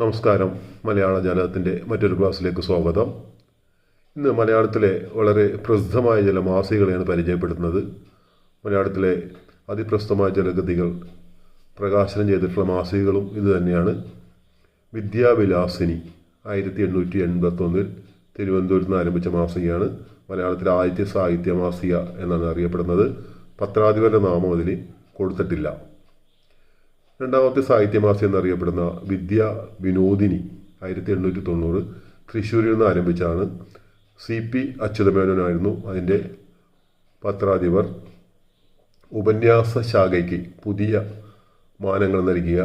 നമസ്കാരം. മലയാള ജാലകത്തിന്റെ മറ്റൊരു ക്ലാസ്സിലേക്ക് സ്വാഗതം. ഇന്ന് മലയാളത്തിലെ വളരെ പ്രസിദ്ധമായ ചില മാസികകളെയാണ് പരിചയപ്പെടുത്തുന്നത്. മലയാളത്തിലെ അതിപ്രസിദ്ധമായ ചില ഗതികൾ പ്രകാശനം ചെയ്തിട്ടുള്ള മാസികകളും ഇതുതന്നെയാണ് വിദ്യാവിലാസിനി ആയിരത്തി എണ്ണൂറ്റി എൺപത്തൊന്നിൽ തിരുവനന്തപുരത്ത് നിന്ന് ആരംഭിച്ച മാസികയാണ്. മലയാളത്തിലെ ആദ്യത്തെ സാഹിത്യ മാസിക എന്നാണ് അറിയപ്പെടുന്നത്. പത്രാധിപരുടെ നാമം അതിന് കൊടുത്തിട്ടില്ല. രണ്ടാമത്തെ സാഹിത്യമാസി എന്നറിയപ്പെടുന്ന വിദ്യ വിനോദിനി ആയിരത്തി എണ്ണൂറ്റി തൊണ്ണൂറ് തൃശ്ശൂരിൽ നിന്ന് ആരംഭിച്ചാണ് സി പി അച്യുതമേനോനായിരുന്നു അതിന്റെ പത്രാധിപർ. ഉപന്യാസ ശാഖയ്ക്ക് പുതിയ മാനങ്ങൾ നൽകിയ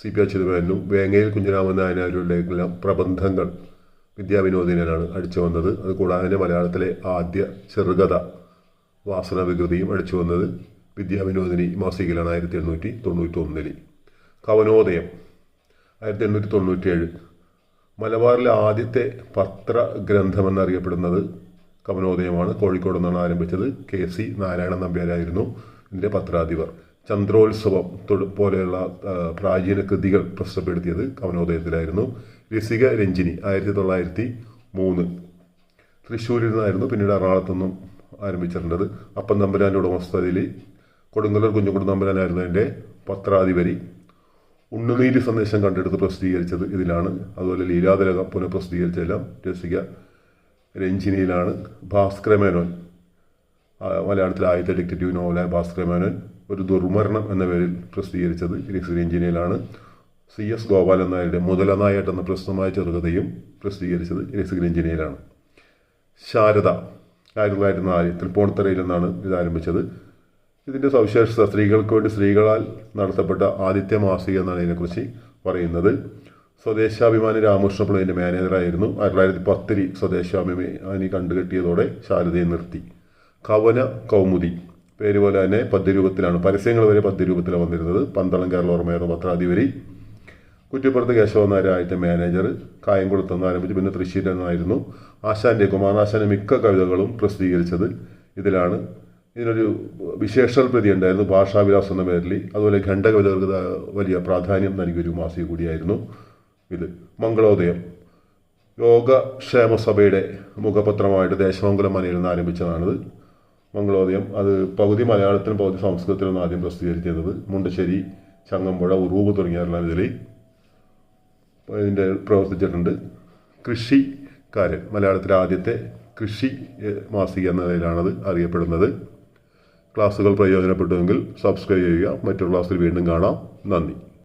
സി പി അച്യുതമേനും വേങ്ങയിൽ കുഞ്ഞിരാമൻ നായനാരുടെയെല്ലാം പ്രബന്ധങ്ങൾ വിദ്യാവിനോദിനാണ് അടിച്ചു വന്നത്. അത് കൂടാതെ മലയാളത്തിലെ ആദ്യ ചെറുകഥ വാസന വികൃതിയും അടിച്ചു വന്നത് വിദ്യാവിനോദിനി മാസികയിലാണ് ആയിരത്തി എണ്ണൂറ്റി തൊണ്ണൂറ്റി ഒന്നിൽ കവനോദയം ആയിരത്തി എണ്ണൂറ്റി തൊണ്ണൂറ്റിയേഴ് മലബാറിലെ ആദ്യത്തെ പത്ര ഗ്രന്ഥമെന്നറിയപ്പെടുന്നത് കവനോദയമാണ്. കോഴിക്കോട് നിന്നാണ് ആരംഭിച്ചത്. കെ സി നാരായണൻ നമ്പ്യാരായിരുന്നു ഇതിന്റെ പത്രാധിപർ. ചന്ദ്രോത്സവം പോലെയുള്ള പ്രാചീന കൃതികൾ പ്രസിദ്ധപ്പെടുത്തിയത് കവനോദയത്തിലായിരുന്നു. രസിക രഞ്ജിനി ആയിരത്തി തൊള്ളായിരത്തി മൂന്ന് തൃശ്ശൂരിൽ നിന്നായിരുന്നു പിന്നീട് എറണാകുളത്തു നിന്നും ആരംഭിച്ചിട്ടുള്ളത്. അപ്പം തമ്പുരാന്റെ ഉടമസ്ഥതയിൽ കൊടുങ്ങല്ലൂർ കുഞ്ഞുകുടുംബനായിരുന്നു എന്റെ പത്രാധിപരി. ഉണ്ണുനീര് സന്ദേശം കണ്ടെടുത്ത് പ്രസിദ്ധീകരിച്ചത് ഇതിലാണ്. അതുപോലെ ലീലാതിലകം പുനഃപ്രസിദ്ധീകരിച്ചതെല്ലാം രസിക രഞ്ജിനിയിലാണ്. ഭാസ്കര മേനോൻ ആ, മലയാളത്തിലെ ആദ്യത്തെ ഡിറ്റക്റ്റീവ് നോവലായ ഭാസ്കര മേനോൻ ഒരു ദുർമരണം എന്ന പേരിൽ പ്രസിദ്ധീകരിച്ചത് രസിക രഞ്ജിനിയിലാണ്. സി എസ് ഗോപാലൻ നായരുടെ മുതലനായിട്ട് എന്ന പ്രസിദ്ധമായ ചെറുകഥയും പ്രസിദ്ധീകരിച്ചത് രസിക രഞ്ജിനിയിലാണ്. ശാരദ ആയിരത്തി തൊള്ളായിരത്തി നാല് തൃപ്പൂണിത്തറയിൽ നിന്നാണ് ഇത് ആരംഭിച്ചത്. ഇതിന്റെ സവിശേഷത സ്ത്രീകൾക്ക് വേണ്ടി സ്ത്രീകളാൽ നടത്തപ്പെട്ട ആദിത്യ മാസിക എന്നാണ് ഇതിനെക്കുറിച്ച് പറയുന്നത്. സ്വദേശാഭിമാനി രാമകൃഷ്ണപിള്ളതിന്റെ മാനേജറായിരുന്നു ആയിരത്തി തൊള്ളായിരത്തി പത്തിൽ സ്വദേശാഭിമാനി കണ്ടുകെട്ടിയതോടെ ശാരദയെ നിർത്തി. കവന കൗമുദി. പേര് പോലെ തന്നെ പദ്യരൂപത്തിലാണ്. പരസ്യങ്ങൾ വരെ പദ്യരൂപത്തിലാണ് വന്നിരുന്നത്. പന്തളം കേരള ഓർമ്മയായിരുന്നു പത്രാധിപരി കുറ്റിപ്പുറത്ത് കേശവൻ നായർ മാനേജർ കായംകുളത്ത് നിന്ന് ആരംഭിച്ച്. പിന്നെ തൃശ്ശൂരിൽ നിന്നായിരുന്നു ആശാന്റെ കുമാറാശാന്റെ മിക്ക കവിതകളും പ്രസിദ്ധീകരിച്ചത് ഇതിലാണ്. ഇതിനൊരു വിശേഷൽ പ്രതി ഉണ്ടായിരുന്നു ഭാഷാവിലാസം എന്ന പേരിൽ. അതുപോലെ ഖണ്ഡകവിതകൾക്ക് ദാ വലിയ പ്രാധാന്യം നൽകിയൊരു മാസിക കൂടിയായിരുന്നു ഇത്. മംഗളോദയം. യോഗക്ഷേമ സഭയുടെ മുഖപത്രമായിട്ട് ദേശമംഗലം മനയിൽ നിന്ന് ആരംഭിച്ചതാണിത്. മംഗളോദയം അത് പകുതി മലയാളത്തിലും പകുതി സംസ്കൃതത്തിലും ആദ്യം പ്രസിദ്ധീകരിച്ചിരുന്നത്. മുണ്ടശ്ശേരി ചങ്ങമ്പുഴ ഉറൂബ് തുടങ്ങിയവരെല്ലാം ഇതിൽ ഇതിന്റെ പ്രവർത്തിച്ചിട്ടുണ്ട്. കൃഷിക്കാരൻ മലയാളത്തിലെ ആദ്യത്തെ കൃഷി മാസിക എന്ന നിലയിലാണത് അറിയപ്പെടുന്നത്. ക്ലാസ്സുകൾ പ്രയോജനപ്പെട്ടുവെങ്കിൽ സബ്സ്ക്രൈബ് ചെയ്യുക. മറ്റൊരു ക്ലാസ്സിൽ വീണ്ടും കാണാം. നന്ദി.